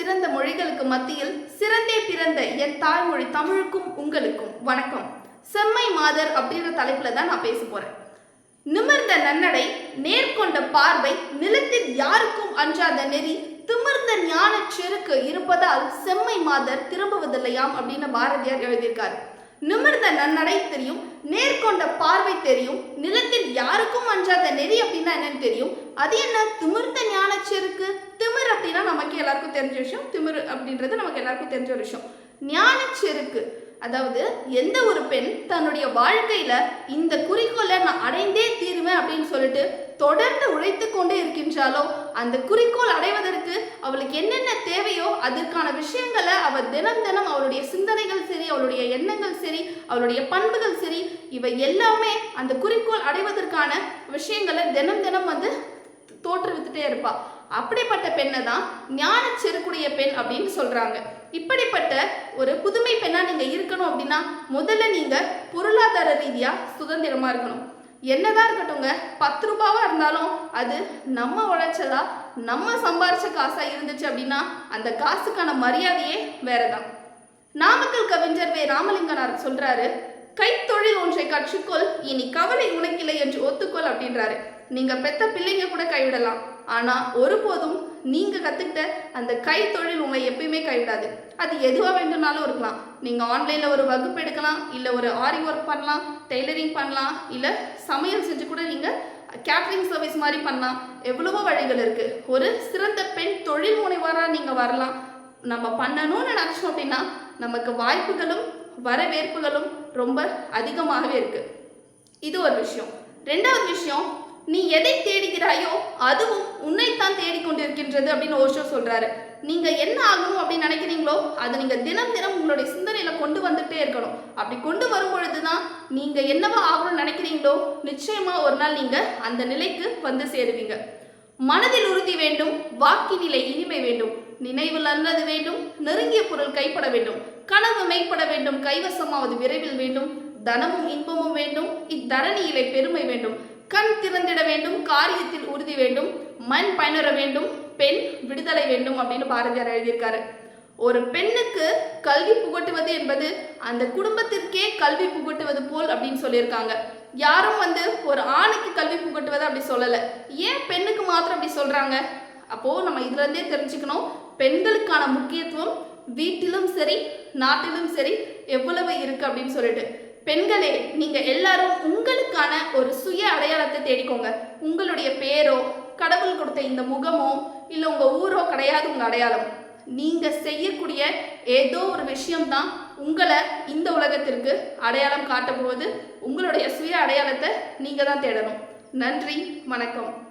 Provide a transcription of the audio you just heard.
சிறந்த மொழிகளுக்கு மத்தியில் சிறந்தே பிறந்த என் தாய்மொழி தமிழுக்கும் உங்களுக்கும் வணக்கம். செம்மை மாதர் அப்படின்ற தலைப்புல தான் நான் பேச போறேன். நிமிர்ந்த நன்னடை நேர்கொண்ட பார்வை நிலத்தில் யாருக்கும் அஞ்சாத நெறி திமிர்ந்த ஞான செருக்கு இருப்பதால் செம்மை மாதர் திரும்புவதில்லையாம் அப்படின்னு பாரதியார் எழுதியிருக்காரு. நிமிர்ந்த நன்னடை தெரியும் நேர்கொண்ட பார்வை தெரியும் நிலத்தில் யாருக்கும் அஞ்சாத நெறி அப்படின்னா என்னன்னு தெரியும். அது என்ன திமிர்ந்த ஞான செருக்கு? அப்படின்னா நமக்கு எல்லாருக்கும் தெரிஞ்ச விஷயம் திமிர் அப்படின்றது நமக்கு எல்லாருக்கும் தெரிஞ்ச ஒரு விஷயம். ஞான செருக்கு. அதாவது எந்த ஒரு பெண் தன்னுடைய வாழ்க்கையில இந்த குறிக்கோளை நான் அடைந்தே தீருவேன் அப்படின்னு சொல்லிட்டு தொடர்ந்து உழைத்து கொண்டே இருக்கின்றாலோ அந்த குறிக்கோள் அடைவதற்கு அவளுக்கு என்னென்ன தேவையோ அதற்கான விஷயங்களை அவள் தினம் தினம் அவளுடைய சிந்தனைகள் சரி அவளுடைய எண்ணங்கள் சரி அவளுடைய பண்புகள் சரி இவை எல்லாமே அந்த குறிக்கோள் அடைவதற்கான விஷயங்களை தினம் தினம் வந்து தோற்றுவித்துட்டே இருப்பா. அப்படிப்பட்ட பெண்ணை தான் ஞான செருக்குடைய பெண் அப்படின்னு சொல்றாங்க. இப்படிப்பட்ட ஒரு புதுமை பெண்ணா நீங்க இருக்கணும் அப்படின்னா முதல்ல நீங்க பொருளாதார ரீதியா சுதந்திரமா இருக்கணும். என்னதான் இருக்கட்டுங்க பத்து ரூபாவா இருந்தாலும் அது நம்ம உழைச்சதா நம்ம சம்பாரிச்ச காசா இருந்துச்சு அப்படின்னா அந்த காசுக்கான மரியாதையே வேறதான். நாமக்கல் கவிஞர் வே. ராமலிங்கனார் சொல்றாரு கைத்தொழில் ஒன்றை கற்றுக்கொள். இனி கவலை உனக்கில்லை என்று ஒத்துக்கொள் அப்படின்றாரு. நீங்க பெத்த பிள்ளைங்க கூட கைவிடலாம். ஆனா ஒருபோதும் நீங்க கத்துக்கிட்ட அந்த கைத்தொழில் உங்களை எப்பயுமே கைவிடாது. அது எதுவா வேண்டும்னாலும் இருக்கலாம். நீங்க ஆன்லைன்ல ஒரு வகுப்பு எடுக்கலாம் இல்ல ஒரு ஆரி ஒர்க் பண்ணலாம் டெய்லரிங் பண்ணலாம் இல்ல சமையல் செஞ்சு கூட நீங்க கேட்ரிங் சர்வீஸ் மாதிரி பண்ணலாம். எவ்வளவோ வழிகள் இருக்கு. ஒரு சிறந்த பெண் தொழில் முனைவராக நீங்க வரலாம். நம்ம பண்ணணும்னு நினச்சோம் அப்படின்னா நமக்கு வாய்ப்புகளும் வரவேற்புகளும் ரொம்ப அதிகமாகவே இருக்கு. இது ஒரு விஷயம். ரெண்டாவது விஷயம் நீ எதை தேடுகிறாயோ அதுவும் உன்னைத்தான் தேடிக்கொண்டிருக்கின்றது அப்படின்னு ஓஷோ சொல்றாரு. நீங்க என்ன ஆகணும் அப்படின்னு நினைக்கிறீங்களோ அதை நீங்க தினம் தினம் உங்களுடைய சிந்தனையில கொண்டு வந்துட்டே இருக்கணும். அப்படி கொண்டு வரும் பொழுதுதான் நீங்க என்னவா ஆகணும்னு நினைக்கிறீங்களோ நிச்சயமா ஒரு நாள் நீங்க அந்த நிலைக்கு வந்து சேருவீங்க. மனதில் உறுதி வேண்டும் வாக்கினிலை இனிமை வேண்டும். நினைவில் அல்லது வேண்டும் நெருங்கிய பொருள் கைப்பட வேண்டும். கனவு மெய்ப்பட வேண்டும் கைவசமாவது விரைவில் வேண்டும். தனமும் இன்பமும் வேண்டும் இத்தரணியிலே பெருமை வேண்டும். கண் திறந்திட வேண்டும் காரியத்தில் உறுதி வேண்டும். மண் பயனுற வேண்டும் பெண் விடுதலை வேண்டும் அப்படின்னு பாரதியார் எழுதியிருக்காரு. ஒரு பெண்ணுக்கு கல்வி புகட்டுவது என்பது அந்த குடும்பத்திற்கே கல்வி புகட்டுவது போல் அப்படின்னு சொல்லியிருக்காங்க. யாரும் வந்து ஒரு ஆணுக்கு கல்வி புகட்டுவதை அப்படி சொல்லலை. ஏன் பெண்ணுக்கு மாத்திரம் அப்படி சொல்கிறாங்க அப்போது நம்ம இதுலேருந்தே தெரிஞ்சுக்கணும். பெண்களுக்கான முக்கியத்துவம் வீட்டிலும் சரி நாட்டிலும் சரி எவ்வளவு இருக்குது அப்படின்னு சொல்லிட்டு. பெண்களே நீங்கள் எல்லாரும் உங்களுக்கான ஒரு சுய அடையாளத்தை தேடிக்கோங்க. உங்களுடைய பேரோ கடவுள் கொடுத்த இந்த முகமோ இல்லை உங்கள் ஊரோ கிடையாது உங்கள் அடையாளம். நீங்கள் செய்யக்கூடிய ஏதோ ஒரு விஷயம்தான் உங்களை இந்த உலகத்திற்கு அடையாளம் காட்ட போவது உங்களுடைய சுய அடையாளத்தை நீங்கள் தான் தேடணும். நன்றி வணக்கம்.